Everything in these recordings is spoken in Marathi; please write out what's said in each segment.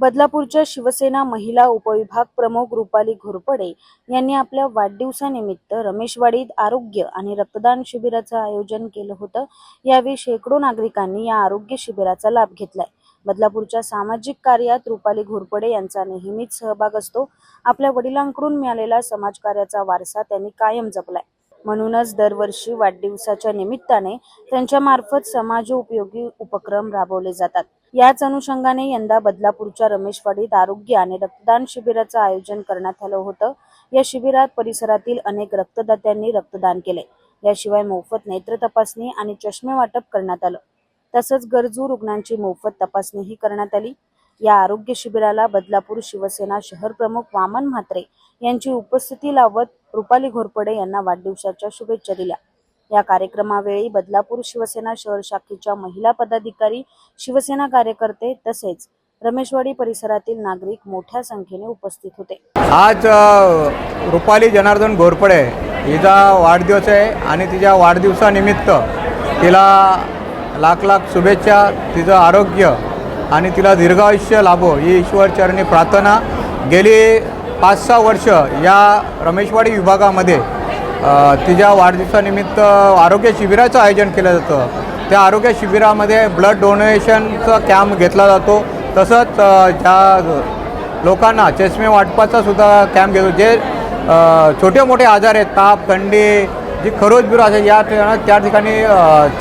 बदलापूरच्या शिवसेना महिला उपविभाग प्रमुख रुपाली घोरपडे यांनी आपल्या वाढदिवसानिमित्त रमेशवाडीत आरोग्य आणि रक्तदान शिबिराचं आयोजन केलं होतं. यावेळी शेकडो नागरिकांनी या आरोग्य शिबिराचा लाभ घेतलाय. बदलापूरच्या सामाजिक कार्यात रुपाली घोरपडे यांचा नेहमीच सहभाग असतो. आपल्या वडिलांकडून मिळालेला समाजकार्याचा वारसा त्यांनी कायम जपलाय. म्हणूनच दरवर्षी वाढदिवसाच्या निमित्ताने त्यांच्यामार्फत समाज समाजोपयोगी उपक्रम राबवले जातात. याच अनुषंगाने यंदा बदलापूरच्या रमेशवाडीत आरोग्य आणि रक्तदान शिबिराचं आयोजन करण्यात आलं होतं. या शिबिरात परिसरातील अनेक रक्तदात्यांनी रक्तदान केले. याशिवाय मोफत नेत्र तपासणी आणि चष्मे वाटप करण्यात आलं. तसंच गरजू रुग्णांची मोफत तपासणीही करण्यात आली. या आरोग्य शिबिराला बदलापूर शिवसेना शहर प्रमुख वामन म्हात्रे यांची उपस्थिती लावत रुपाली घोरपडे यांना वाढदिवसाच्या शुभेच्छा दिल्या. या कार्यक्रमावेळी बदलापूर शिवसेना शहर शाखेच्या महिला पदाधिकारी शिवसेना कार्यकर्ते तसेच रमेशवाडी परिसरातील नागरिक मोठ्या संख्येने उपस्थित होते. आज रुपाली जनार्दन घोरपडे हिचा वाढदिवस आहे आणि तिच्या वाढदिवसानिमित्त तिला लाख लाख शुभेच्छा तिचं आरोग्य आणि तिला दीर्घायुष्य लाभो ही ईश्वरचरणी प्रार्थना गेली पाच सहा वर्ष या रमेशवाडी विभागामध्ये तिच्या वाढदिवसानिमित्त आरोग्य शिबिराचं आयोजन केलं जातं. त्या आरोग्य शिबिरामध्ये ब्लड डोनेशनचा कॅम्प घेतला जातो. तसंच ज्या लोकांना चष्मे वाटपाचा सुद्धा कॅम्प घेतो. जे छोटे मोठे आजार आहेत ताप थंडी जी खरोज बिरो असेल या त्या ठिकाणी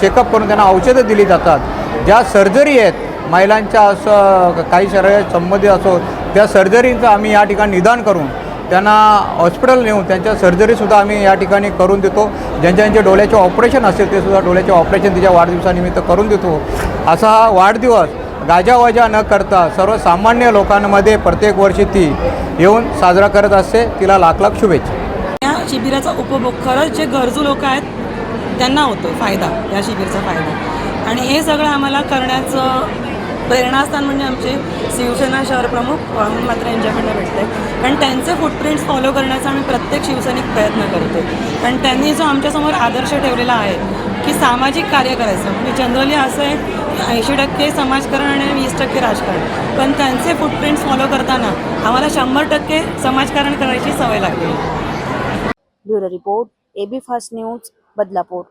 चेकअप करून त्यांना औषधं दिली जातात. ज्या सर्जरी आहेत महिलांच्या असं काही शरीर संबंधित असो त्या सर्जरींचं आम्ही या ठिकाणी निदान करून त्यांना हॉस्पिटल नेऊन त्यांच्या सर्जरीसुद्धा आम्ही या ठिकाणी करून देतो. ज्यांच्या ज्यांचे डोळ्याचे ऑपरेशन असेल ते सुद्धा डोळ्याचे ऑपरेशन तिच्या वाढदिवसानिमित्त करून देतो. असा हा वाढदिवस गाजावाजा न करता सर्वसामान्य लोकांमध्ये प्रत्येक वर्षी ती येऊन साजरा करत असते. तिला लाख लाख शुभेच्छा. या शिबिराचा उपभोग खरंच जे गरजू लोक आहेत त्यांना होतो फायदा या शिबिरचा फायदा. आणि हे सगळं आम्हाला करण्याचं प्रेरणास्थान म्हणजे आमचे शिवसेना शहर प्रमुख वामन मात्र यांच्याकडनं भेटते. कारण त्यांचे फुटप्रिंट्स फॉलो करण्याचा आम्ही प्रत्येक शिवसैनिक प्रयत्न करतो कारण त्यांनी जो आमच्यासमोर आदर्श ठेवलेला आहे की सामाजिक कार्य करायचं. म्हणजे जनरली असं आहे ऐंशी टक्के समाजकारण आणि वीस टक्के राजकारण. पण त्यांचे फुटप्रिंट्स फॉलो करताना आम्हाला शंभर टक्के समाजकारण करायची सवय लागली. Bureau report A B fast news Badlapur.